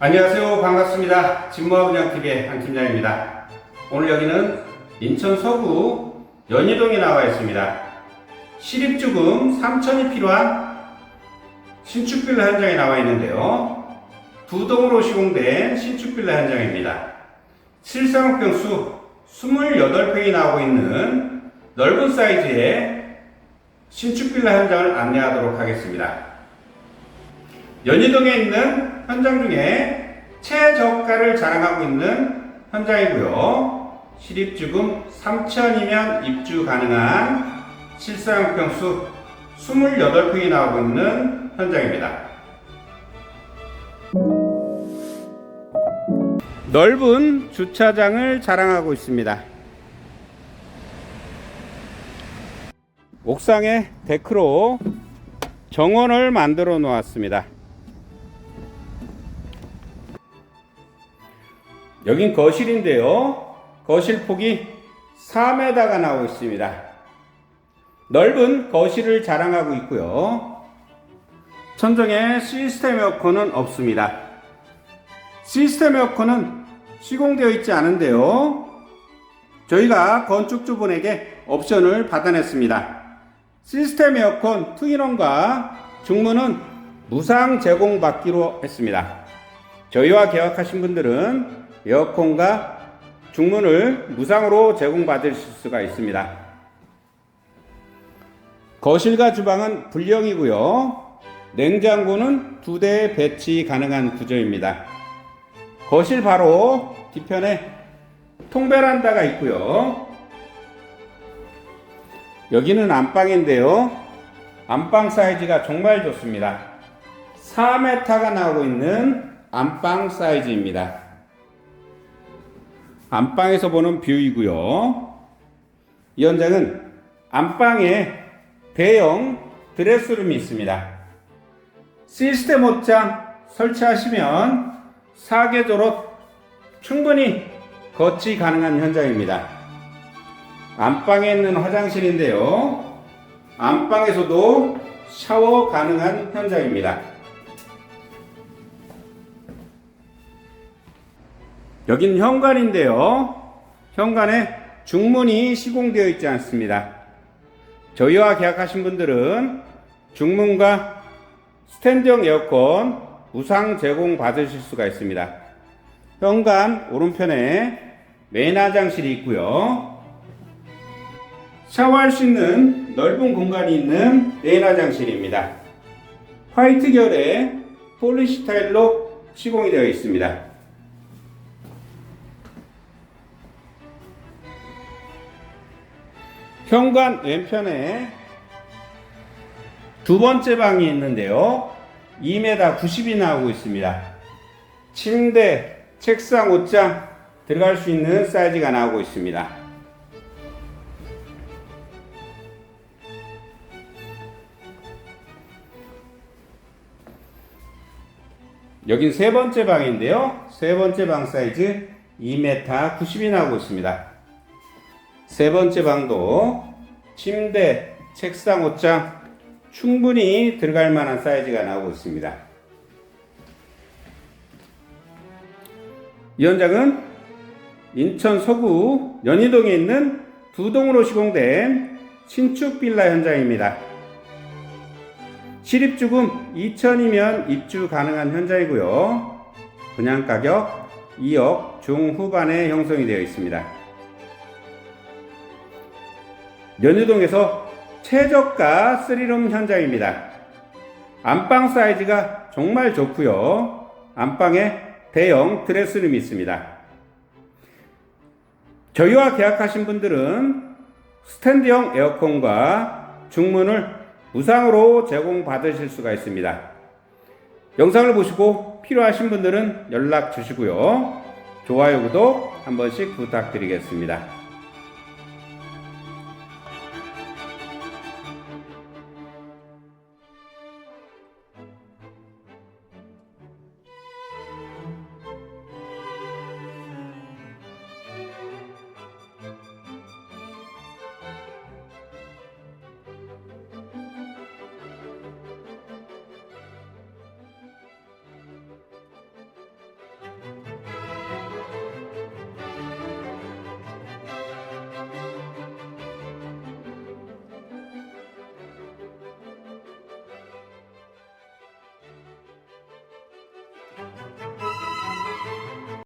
안녕하세요. 반갑습니다. 진모아분양TV의 한 팀장입니다. 오늘 여기는 인천 서구 연희동에 나와 있습니다. 시립주금 3천이 필요한 신축빌라 현장에 나와 있는데요. 두 동으로 시공된 신축빌라 현장입니다. 실상평수 28평이 나오고 있는 넓은 사이즈의 신축빌라 현장을 안내하도록 하겠습니다. 연희동에 있는 현장 중에 최저가를 자랑하고 있는 현장이고요. 시립주금 3천이면 입주 가능한 실사용평수 28평이 나오고 있는 현장입니다. 넓은 주차장을 자랑하고 있습니다. 옥상에 데크로 정원을 만들어 놓았습니다. 여긴 거실인데요. 거실 폭이 4m가 나오고 있습니다. 넓은 거실을 자랑하고 있고요. 천정에 시스템 에어컨은 없습니다. 시스템 에어컨은 시공되어 있지 않은데요. 저희가 건축주분에게 옵션을 받아냈습니다. 시스템 에어컨 투인원과 중문은 무상 제공받기로 했습니다. 저희와 계약하신 분들은 에어컨과 중문을 무상으로 제공받으실 수가 있습니다. 거실과 주방은 불령이고요. 냉장고는 두 대 배치 가능한 구조입니다. 거실 바로 뒤편에 통베란다가 있고요. 여기는 안방인데요. 안방 사이즈가 정말 좋습니다. 4m가 나오고 있는 안방 사이즈입니다. 안방에서 보는 뷰이고요. 이 현장은 안방에 대형 드레스룸이 있습니다. 시스템 옷장 설치하시면 사계조로 충분히 거치 가능한 현장입니다. 안방에 있는 화장실인데요. 안방에서도 샤워 가능한 현장입니다. 여긴 현관인데요. 현관에 중문이 시공되어 있지 않습니다. 저희와 계약하신 분들은 중문과 스탠드형 에어컨 무상 제공 받으실 수가 있습니다. 현관 오른편에 메인 화장실이 있고요. 샤워할 수 있는 넓은 공간이 있는 메인 화장실입니다. 화이트 결의 폴리시 타일로 시공이 되어 있습니다. 현관 왼편에 두 번째 방이 있는데요. 2m 90이 나오고 있습니다. 침대, 책상, 옷장 들어갈 수 있는 사이즈가 나오고 있습니다. 여긴 세 번째 방인데요. 세 번째 방 사이즈 2m 90이 나오고 있습니다. 세 번째 방도 침대, 책상, 옷장 충분히 들어갈 만한 사이즈가 나오고 있습니다. 이 현장은 인천 서구 연희동에 있는 두 동으로 시공된 신축 빌라 현장입니다. 시립주금 2천이면 입주 가능한 현장이고요. 분양 가격 2억 중후반에 형성이 되어 있습니다. 연희동에서 최저가 3룸 현장입니다. 안방 사이즈가 정말 좋고요. 안방에 대형 드레스룸이 있습니다. 저희와 계약하신 분들은 스탠드형 에어컨과 중문을 무상으로 제공받으실 수가 있습니다. 영상을 보시고 필요하신 분들은 연락 주시고요. 좋아요, 구독 한 번씩 부탁드리겠습니다.